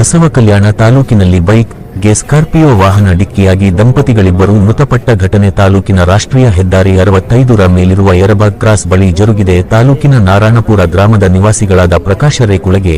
ಬಸವ ಕಲ್ಯಾಣ ತಾಲೂಕಿನಲ್ಲಿ ಬೈಕ್ಗೆ ಸ್ಕಾರ್ಪಿಯೋ ವಾಹನ ಡಿಕ್ಕಿಯಾಗಿ ದಂಪತಿಗಳಿಬ್ಬರು ಮೃತಪಟ್ಟ ಘಟನೆ ತಾಲೂಕಿನ ರಾಷ್ಟ್ರೀಯ ಹೆದ್ದಾರಿ ಅರವತ್ತೈದರ ಮೇಲಿರುವ ಯರಬಾಗ್ ಕ್ರಾಸ್ ಬಳಿ ಜರುಗಿದೆ. ತಾಲೂಕಿನ ನಾರಾಯಣಪುರ ಗ್ರಾಮದ ನಿವಾಸಿಗಳಾದ ಪ್ರಕಾಶ ರೇಕುಳಗೆ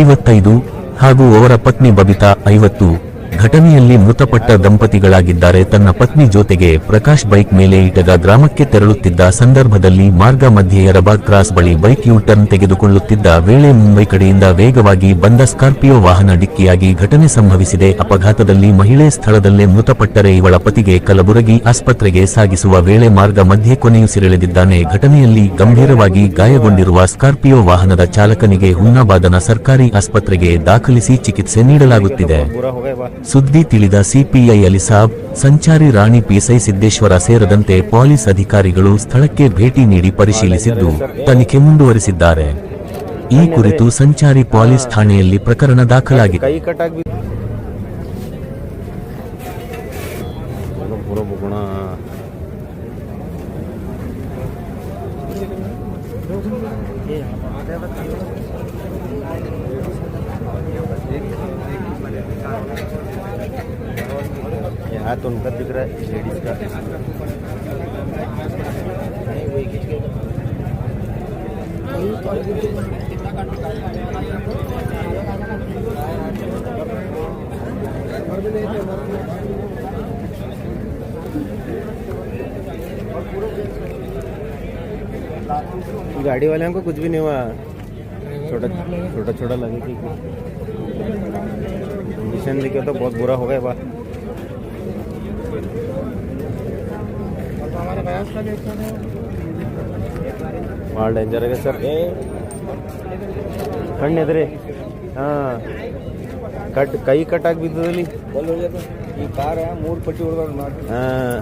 ಐವತ್ತೈದು ಹಾಗೂ ಅವರ ಪತ್ನಿ ಬಬಿತಾ ಐವತ್ತು. ಘಟನೆಯಲ್ಲಿ ಮೃತಪಟ್ಟ ದಂಪತಿಗಳಾಗಿದ್ದಾರೆ. ತನ್ನ ಪತ್ನಿ ಜೊತೆಗೆ ಪ್ರಕಾಶ್ ಬೈಕ್ ಮೇಲೆ ಇಟಗ ಗ್ರಾಮಕ್ಕೆ ತೆರಳುತ್ತಿದ್ದ ಸಂದರ್ಭದಲ್ಲಿ ಮಾರ್ಗ ಮಧ್ಯೆ ರಬಾದ್ ಕ್ರಾಸ್ ಬಳಿ ಬೈಕ್ ಯೂಟರ್ನ್ ತೆಗೆದುಕೊಳ್ಳುತ್ತಿದ್ದ ವೇಳೆ ಮುಂಬೈ ಕಡೆಯಿಂದ ವೇಗವಾಗಿ ಬಂದ ಸ್ಕಾರ್ಪಿಯೋ ವಾಹನ ಡಿಕ್ಕಿಯಾಗಿ ಘಟನೆ ಸಂಭವಿಸಿದೆ. ಅಪಘಾತದಲ್ಲಿ ಮಹಿಳೆ ಸ್ಥಳದಲ್ಲೇ ಮೃತಪಟ್ಟರೆ ಇವಳ ಪತಿಗೆ ಕಲಬುರಗಿ ಆಸ್ಪತ್ರೆಗೆ ಸಾಗಿಸುವ ವೇಳೆ ಮಾರ್ಗ ಮಧ್ಯೆ ಕೊನೆಯುಸಿರೆಳೆದಿದ್ದಾನೆ ಘಟನೆಯಲ್ಲಿ ಗಂಭೀರವಾಗಿ ಗಾಯಗೊಂಡಿರುವ ಸ್ಕಾರ್ಪಿಯೋ ವಾಹನದ ಚಾಲಕನಿಗೆ ಹುನ್ನಾಬಾದನ ಸರ್ಕಾರಿ ಆಸ್ಪತ್ರೆಗೆ ದಾಖಲಿಸಿ ಚಿಕಿತ್ಸೆ ನೀಡಲಾಗುತ್ತಿದೆ. ಸುದ್ದಿ ತಿಳಿದ ಸಿಪಿಐ ಅಲಿಸಾಬ್ ಸಂಚಾರಿ ರಾಣಿ ಪಿಸೈ ಸಿದ್ದೇಶ್ವರ ಸೇರಿದಂತೆ ಪೊಲೀಸ್ ಅಧಿಕಾರಿಗಳು ಸ್ಥಳಕ್ಕೆ ಭೇಟಿ ನೀಡಿ ಪರಿಶೀಲಿಸಿದ್ದು ತನಿಖೆ ಮುಂದುವರಿಸಿದ್ದಾರೆ. ಈ ಕುರಿತು ಸಂಚಾರಿ ಪೊಲೀಸ್ ಠಾಣೆಯಲ್ಲಿ ಪ್ರಕರಣ ದಾಖಲಾಗಿದೆ हाथ उनका दिख रहा है लेडीज़ का। गाड़ी वाले को कुछ भी नहीं हुआ। छोटा छोटा छोटा लगे कि कंडीशन देखे तो बहुत बुरा हो गया बा ಭಾಳ ಡೇಂಜರ್ ಆಗಿದೆ ಸರ್ ಏ ಕಣ್ಣು ಎದ್ರಿ ಹಾಂ. ಕಟ್ ಕೈ ಕಟ್ಟಾಗಿ ಬಿದ್ದದಲ್ಲಿ ಈ ಕಾರ ಮೂರು ಪಟ್ಟಿ ಹೊಡೆದವ್ರು ಮಾಡಿ ಹಾಂ.